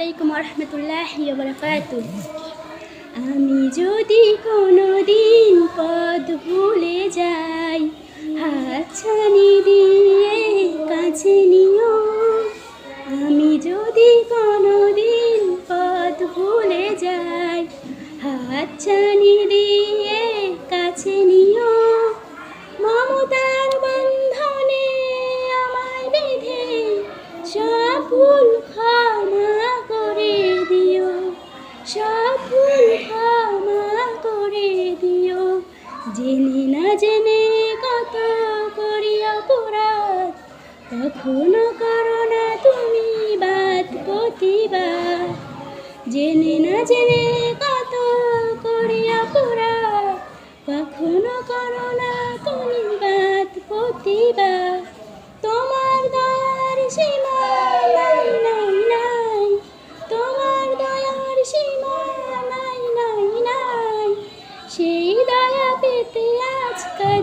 আলাইকুম রহমতুল্লাহ বারাকাতু আমি যদি কোনো দিন পদ ভুলে যাই হাত ছানি দিয়ে কাছে নিও। আমি যদি কোনো দিন পদ ভুলে যাই হাত ছানি দিয়ে জেনে না জেনে কত করিয়া অপরাধ তখনও করো না তুমি বাদ প্রতিবাদ জেনে না জেনে কত করিয়া অপরাধ কখনো করো না তুমি বাদ প্রতিবাদ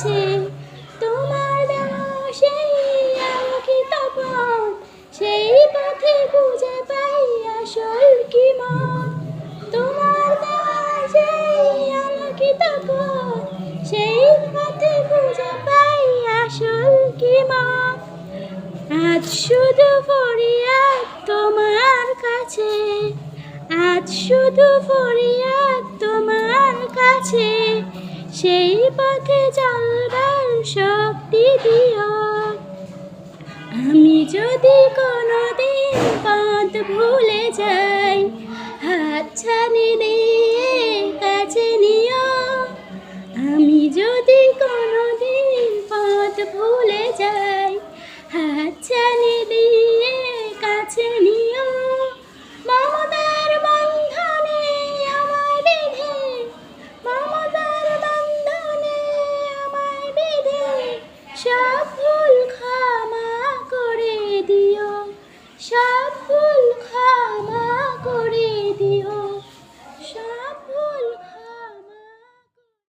কাছে তোমার দেওয়া সেই আলোকিত পথ সেই পথে খুঁজে পাই আসল কি মন। তোমার দেওয়া সেই আলোকিত পথ সেই পথে খুঁজে পাই আসল কি মন। আজ শুধু ফরিয়াদ তোমার কাছে, আজ শুধু ফরিয়াদ তোমার কাছে। সেই পথে চলবার শক্তি দিও। আমি যদি কোনো দিন পথ ভুলে যাই হাত ছানি দিয়ে কাছে নিও। আমি যদি কোনো দিন পথ ভুলে যাই 不看。